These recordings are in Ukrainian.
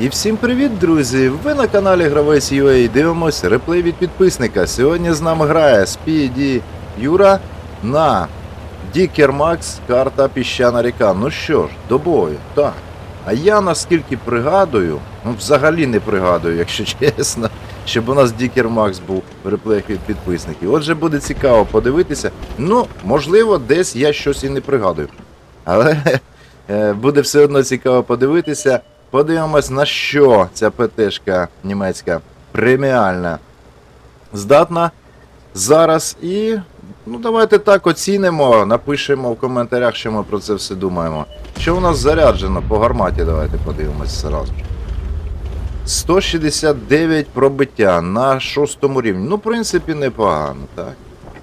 І всім привіт, друзі! Ви на каналі Гравець UA дивимось реплей від підписника. Сьогодні з нами грає Спіді Юра на Дікер Макс, карта Піщана ріка. Ну що ж, до бою, так. А я наскільки пригадую, ну взагалі не пригадую, якщо чесно, щоб у нас Дікер Макс був в реплеях від підписників. Отже, буде цікаво подивитися. Ну, можливо, десь я щось і не пригадую. Але е, буде все одно цікаво подивитися. Подивимось, на що ця ПТшка німецька преміальна здатна зараз. І ну, давайте так оцінимо, напишемо в коментарях, що ми про це все думаємо. Що у нас заряджено по гарматі, давайте подивимось зразу. 169 пробиття на шостому рівні. Ну, в принципі, непогано, так.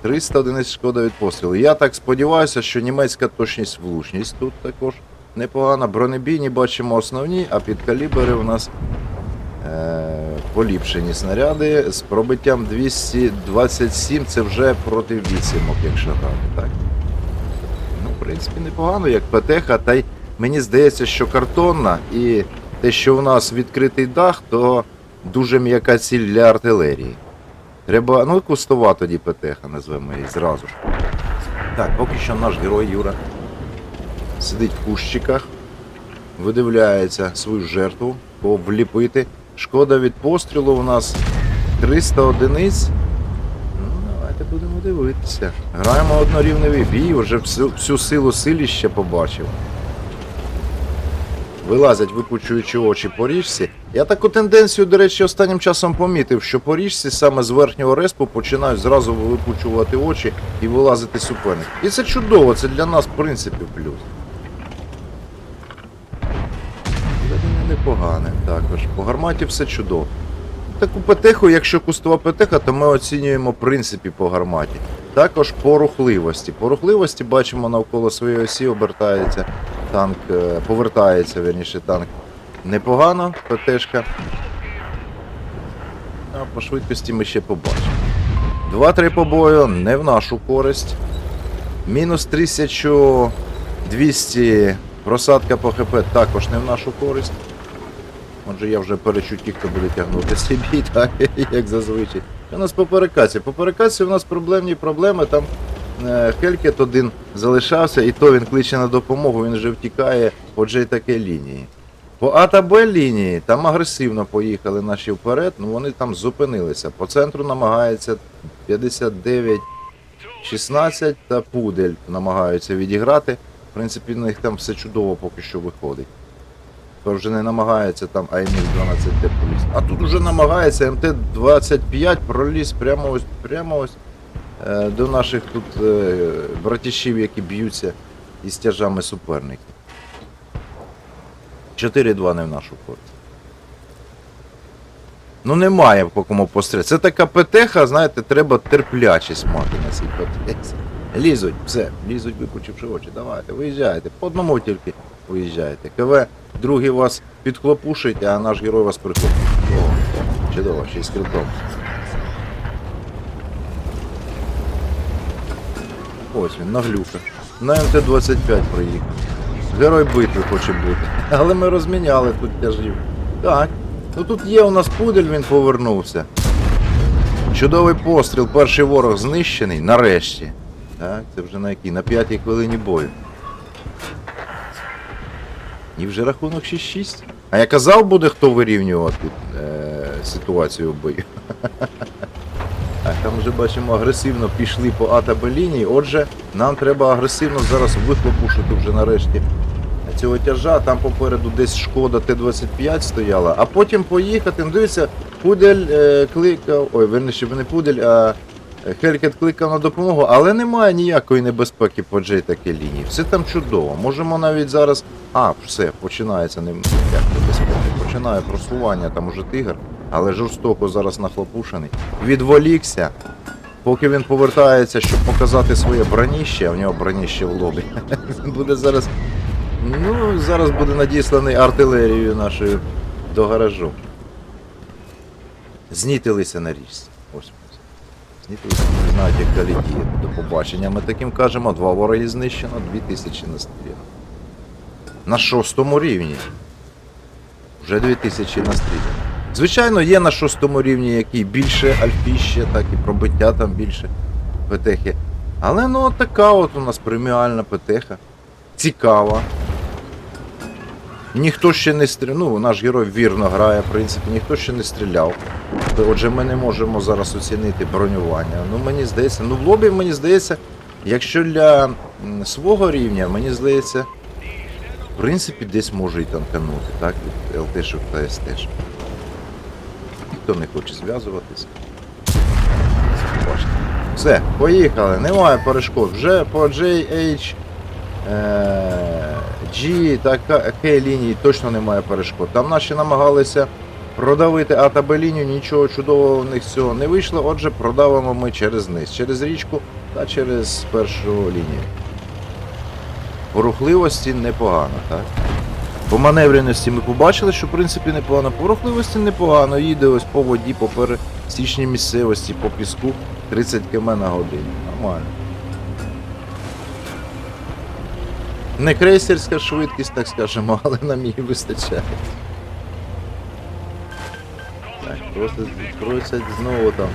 300 одиниць шкода від пострілу. Я так сподіваюся, що німецька точність влучність тут також непогана. Бронебійні бачимо основні, а під калібри у нас е, поліпшені снаряди з пробиттям 227. Це вже проти вісімок, якщо грати, так. Ну, в принципі, непогано, як ПТХ, та й мені здається, що картонна і те, що у нас відкритий дах, то дуже м'яка ціль для артилерії. Треба, ну, кустова тоді ПТХ, назвемо її зразу ж. Так, поки що наш герой Юра сидить в кущиках, видивляється свою жертву, кого вліпити. Шкода від пострілу у нас 300 одиниць. Ну, давайте будемо дивитися. Граємо однорівневий бій, вже всю, всю силу силіща побачив. Вилазять, випучуючи очі по річці. Я таку тенденцію, до речі, останнім часом помітив, що по річці саме з верхнього респу починають зразу випучувати очі і вилазити суперник. І це чудово, це для нас, в принципі, плюс. Непогане також. По гарматі все чудово. Таку ПТХу, якщо кустова ПТХ, то ми оцінюємо принципі по гарматі. Також по рухливості. По рухливості бачимо навколо своєї осі обертається танк, е, повертається, верніше танк. Непогано, ПТшка. А по швидкості ми ще побачимо. 2-3 побою не в нашу користь. Мінус 1200 просадка по ХП також не в нашу користь. Отже, я вже перечутті, хто буде тягнути собі, так, як зазвичай. У нас по перекаці. По перекаці у нас проблемні проблеми. Там е, Хелькет один залишався, і то він кличе на допомогу, він вже втікає по таке лінії. По А та Б лінії там агресивно поїхали наші вперед, ну вони там зупинилися. По центру намагається 59 16 та Пудель намагаються відіграти. В принципі, в них там все чудово поки що виходить. То вже не намагається там АМХ 12Т проліз. А тут вже намагається МТ-25 проліз прямо ось, прямо ось е, до наших тут е, братішів, які б'ються із тяжами суперників. 4-2 не в нашу користь. Ну немає по кому постріляти. Це така ПТХ, знаєте, треба терплячість мати на цій ПТХ. Лізуть, все, лізуть, випучивши очі. Давайте, виїжджайте. По одному тільки виїжджайте. КВ другий вас підхлопушить, а наш герой вас прихлопить. О, чудово, ще й з крилком. Ось він, наглюка. На МТ-25 приїхав. Герой битви хоче бути. Але ми розміняли тут тяжів. Так. Ну тут є у нас пудель, він повернувся. Чудовий постріл, перший ворог знищений, нарешті. Так, це вже на якій? На п'ятій хвилині бою. І вже рахунок 6-6. А я казав, буде хто вирівнювати е, ситуацію в бою. А там вже бачимо агресивно пішли по А лінії. Отже, нам треба агресивно зараз вихлопушити вже нарешті цього тяжа. Там попереду десь шкода Т-25 стояла, а потім поїхати. Ну, дивіться, Пудель е, кликав. Ой, верніше, не Пудель, а Хелькет кликав на допомогу, але немає ніякої небезпеки по Джей таке лінії. Все там чудово. Можемо навіть зараз. А, все, починається не як небезпека. Починає просування, там уже тигр, але жорстоко зараз нахлопушений. Відволікся. Поки він повертається, щоб показати своє броніще, а в нього броніще в лобі. Він буде зараз. Ну, зараз буде надісланий артилерією нашою до гаражу. Знітилися на річці. Ось. Знітилися, не знають, як далі діяти. До побачення. Ми таким кажемо, два вороги знищено, дві тисячі настріляно. На шостому рівні. Вже 2000 настріляно. Звичайно, є на шостому рівні, який більше альфіще, так і пробиття там більше ПТХи. Але ну така от у нас преміальна ПТХа. Цікава. Ніхто ще не стріляв. Ну, наш герой вірно грає, в принципі, ніхто ще не стріляв. Отже, ми не можемо зараз оцінити бронювання. Ну, мені здається, ну в лобі, мені здається, якщо для свого рівня, мені здається, в принципі, десь може і танканути, так, від ЛТшок та СТшок. Ніхто не хоче зв'язуватися. Все, поїхали, немає перешкод. Вже по JH G та К лінії точно немає перешкод. Там наші намагалися продавити А та Б лінію, нічого чудового в них цього не вийшло. Отже, продавимо ми через низ, через річку та через першу лінію. По рухливості непогано, так? По маневреності ми побачили, що в принципі непогано. По рухливості непогано. Їде ось по воді, по пересічній місцевості, по піску 30 км на годину. Нормально. Не крейсерська швидкість, так скажемо, але нам її вистачає. Так, просто просять знову там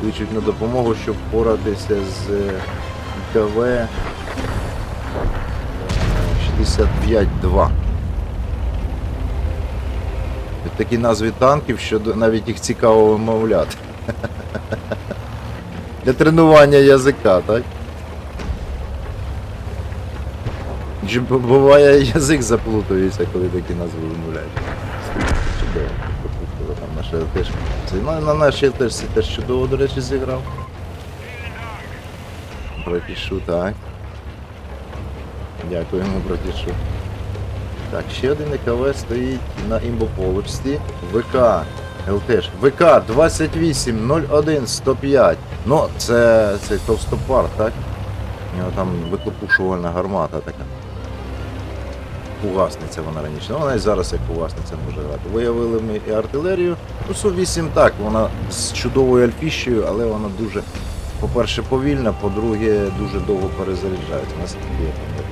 кличуть на допомогу, щоб впоратися з е, КВ е, 65-2. Такі назви танків, що навіть їх цікаво вимовляти. Для тренування язика, так? Чи б- буває язик заплутується, коли такі назви вимовляють. Чудово. Попутали там наша теж. Це на, на нашій теж теж чудово, до речі, зіграв. Братішу, так. Дякуємо, братішу. Так, ще один ЕКВ стоїть на імбополочці. ВК. ЛТш. ВК 2801 105. Ну, це, це товстопар, так? У нього там виклопушувальна гармата така. Фугасниця вона раніше. Ну, вона і зараз як фугасниця може грати. Виявили ми і артилерію. Ну, Су-8 так, вона з чудовою альфіщею, але вона дуже, по-перше, повільна, по-друге, дуже довго перезаряджається. Наскільки я пам'ятаю.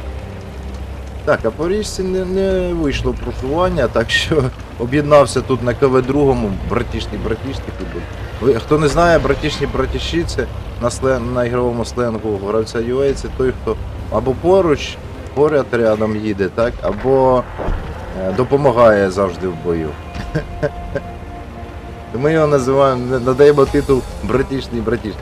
Так, а по річці не, не вийшло просування, так що об'єднався тут на КВ-2, братішні братішки тут. будуть. Хто не знає, братішні братіші це на, слен, на ігровому сленгу гравця UA, це той, хто або поруч, поряд рядом їде, так, або е, допомагає завжди в бою. Ми його називаємо, надаємо титул братішний братіш.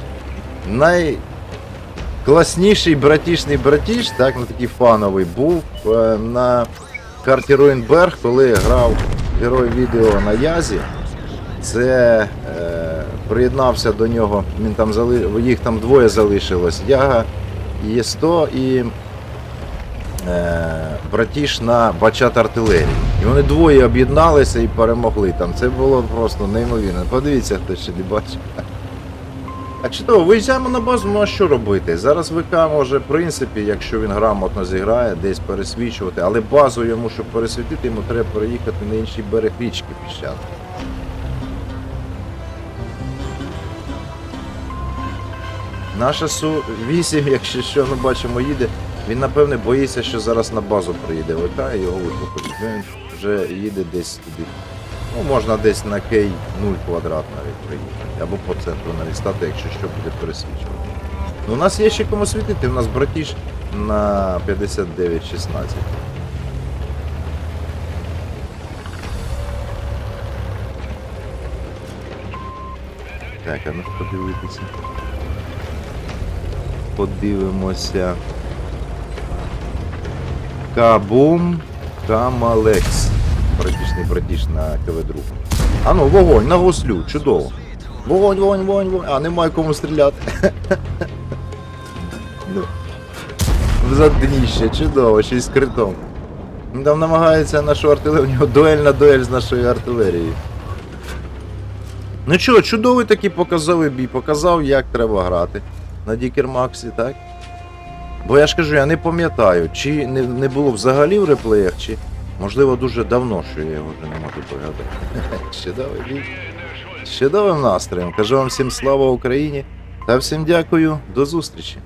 Найкласніший братішний братіш, так, ну такий фановий, був е, на карті Руїнберг, коли грав герой відео на Язі. Це е, приєднався до нього, він там зали... їх там двоє залишилось. Яга і 100 і братіш на бачат артилерії. І вони двоє об'єдналися і перемогли там. Це було просто неймовірно. Подивіться, хто ще не бачив. А чудово, виїжджаємо на базу, ну а що робити? Зараз ВК може, в принципі, якщо він грамотно зіграє, десь пересвічувати, але базу йому, щоб пересвітити, йому треба переїхати на інший берег річки піщаний. Наша Су-8, якщо що, ми бачимо, їде. Він, напевне, боїться, що зараз на базу приїде ВК і його вихопить. Він вже їде десь туди. Ну, можна десь на Кей 0 квадрат навіть приїхати. Або по центру навіть стати, якщо що буде пересвічувати. Ну, у нас є ще кому світити, у нас братіш на 59-16. Так, а ну подивитися. Подивимося. Кабум Камалекс. Братішний братіш на КВ-2. А ну, вогонь, на гуслю, чудово. Вогонь, вогонь, вогонь, вогонь. А, немає кому стріляти. ну. Задніще, чудово, ще й з критом. Там намагається нашу артилерію, у нього дуельна дуель з нашою артилерією. Ну що, чудовий такий показовий бій, показав, як треба грати на Дікер Максі, так? Бо я ж кажу, я не пам'ятаю, чи не, не було взагалі в реплеях, чи можливо дуже давно, що я його вже не можу пригадати. Чудовий бій. З Чудовим настроєм. Кажу вам всім слава Україні та всім дякую, до зустрічі.